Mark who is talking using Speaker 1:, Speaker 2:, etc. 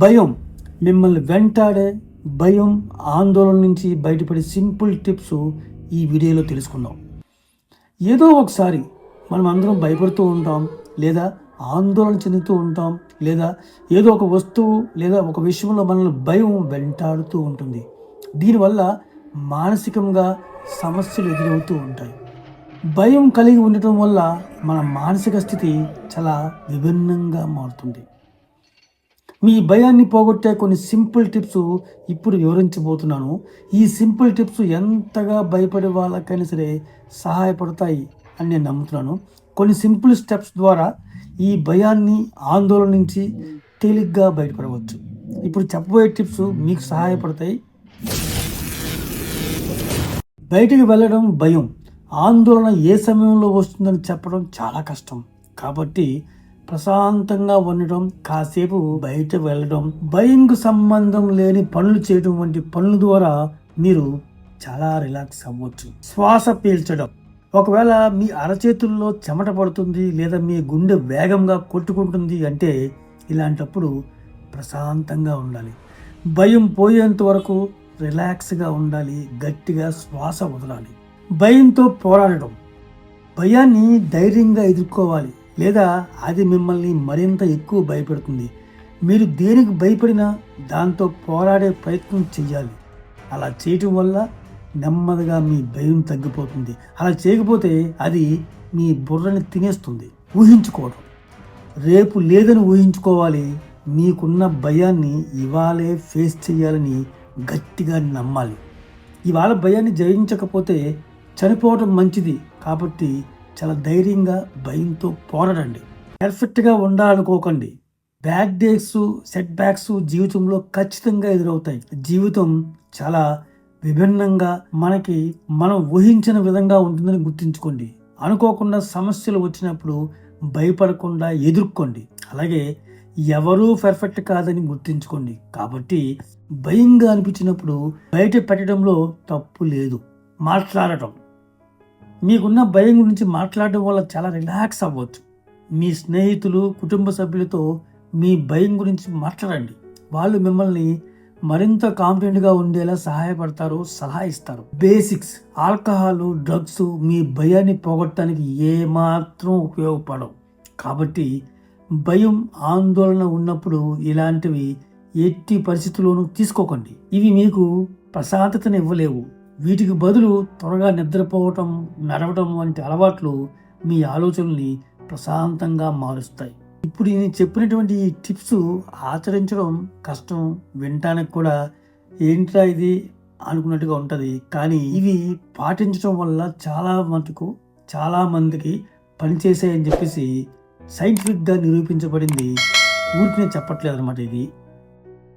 Speaker 1: భయం. మిమ్మల్ని వెంటాడే భయం ఆందోళన నుంచి బయటపడే సింపుల్ టిప్స్ ఈ వీడియోలో తెలుసుకుందాం. ఏదో ఒకసారి మనం అందరం భయపడుతూ ఉంటాం లేదా ఆందోళన చెందుతూ ఉంటాం లేదా ఏదో ఒక వస్తువు లేదా ఒక విషయంలో మనల్ని భయం వెంటాడుతూ ఉంటుంది. దీనివల్ల మానసికంగా సమస్యలు ఎదురవుతూ ఉంటాయి. భయం కలిగి ఉండటం వల్ల మన మానసిక స్థితి చాలా విభిన్నంగా మారుతుంది. మీ భయాన్ని పోగొట్టే కొన్ని సింపుల్ టిప్స్ ఇప్పుడు వివరించబోతున్నాను. ఈ సింపుల్ టిప్స్ ఎంతగా భయపడే వాళ్ళకైనా సరే సహాయపడతాయి అని నేను నమ్ముతున్నాను. కొన్ని సింపుల్ స్టెప్స్ ద్వారా ఈ భయాన్ని ఆందోళన నుంచి తేలిగ్గా బయటపడవచ్చు. ఇప్పుడు చెప్పబోయే టిప్స్ మీకు సహాయపడతాయి. బయటికి వెళ్ళడం భయం. ఆందోళన ఏ సమయంలో వస్తుందని చెప్పడం చాలా కష్టం. కాబట్టి ప్రశాంతంగా ఉండడం కాసేపు బయట వెళ్ళడం భయంకు సంబంధం లేని పనులు చేయడం వంటి పనుల ద్వారా మీరు చాలా రిలాక్స్ అవ్వచ్చు. శ్వాస పీల్చడం. ఒకవేళ మీ అరచేతుల్లో చెమట పడుతుంది లేదా మీ గుండె వేగంగా కొట్టుకుంటుంది అంటే ఇలాంటప్పుడు ప్రశాంతంగా ఉండాలి. భయం పోయేంత వరకు రిలాక్స్గా ఉండాలి గట్టిగా శ్వాస వదలాలి. భయంతో పోరాడడం. భయాన్ని ధైర్యంగా ఎదుర్కోవాలి. లేదా అది మిమ్మల్ని మరింత ఎక్కువ భయపెడుతుంది. మీరు దేనికి భయపడినా దాంతో పోరాడే ప్రయత్నం చేయాలి అలా చేయటం వల్ల నెమ్మదిగా మీ భయం తగ్గిపోతుంది. అలా చేయకపోతే అది మీ బుర్రని తినేస్తుంది. ఊహించుకోవడం. రేపు లేదని ఊహించుకోవాలి. మీకున్న భయాన్ని ఇవాళే ఫేస్ చేయాలని గట్టిగా నమ్మాలి. ఇవాళ భయాన్ని జయించకపోతే చనిపోవడం మంచిది కాబట్టి చాలా ధైర్యంగా భయంతో పోరాడండి. పర్ఫెక్ట్గా ఉండాలనుకోకండి. బ్యాడ్ డేస్ సెట్ బ్యాక్స్ జీవితంలో ఖచ్చితంగా ఎదురవుతాయి. జీవితం చాలా విభిన్నంగా మనకి మనం ఊహించిన విధంగా ఉంటుందని గుర్తుంచుకోండి. అనుకోకుండా సమస్యలు వచ్చినప్పుడు భయపడకుండా ఎదుర్కోండి. అలాగే ఎవరూ పర్ఫెక్ట్ కాదని గుర్తుంచుకోండి. కాబట్టి భయంగా అనిపించినప్పుడు బయట పెట్టడంలో తప్పు లేదు. మాట్లాడటం. మీకున్న భయం గురించి మాట్లాడడం వల్ల చాలా రిలాక్స్ అవ్వచ్చు. మీ స్నేహితులు కుటుంబ సభ్యులతో మీ భయం గురించి మాట్లాడండి. వాళ్ళు మిమ్మల్ని మరింత కాన్ఫిడెంట్గా ఉండేలా సహాయపడతారు సలహా ఇస్తారు. బేసిక్స్ ఆల్కహాల్ డ్రగ్స్ మీ భయాన్ని పోగొట్టడానికి ఏమాత్రం ఉపయోగపడవు. కాబట్టి భయం ఆందోళన ఉన్నప్పుడు ఇలాంటివి ఎట్టి పరిస్థితుల్లోనూ తీసుకోకండి. ఇవి మీకు ప్రశాంతతను ఇవ్వలేవు వీటికి బదులు త్వరగా నిద్రపోవటం నడవటం వంటి అలవాట్లు మీ ఆలోచనల్ని ప్రశాంతంగా మారుస్తాయి. ఇప్పుడు నేను చెప్పినటువంటి ఈ టిప్స్ ఆచరించడం కష్టం వినటానికి కూడా ఏంట్రా ఇది అనుకున్నట్టుగా ఉంటుంది. కానీ ఇవి పాటించడం వల్ల చాలా మటుకు చాలా మందికి పనిచేసాయని చెప్పేసి సైంటిఫిక్గా నిరూపించబడింది. ఊరికి నేను చెప్పట్లేదు అనమాట ఇది.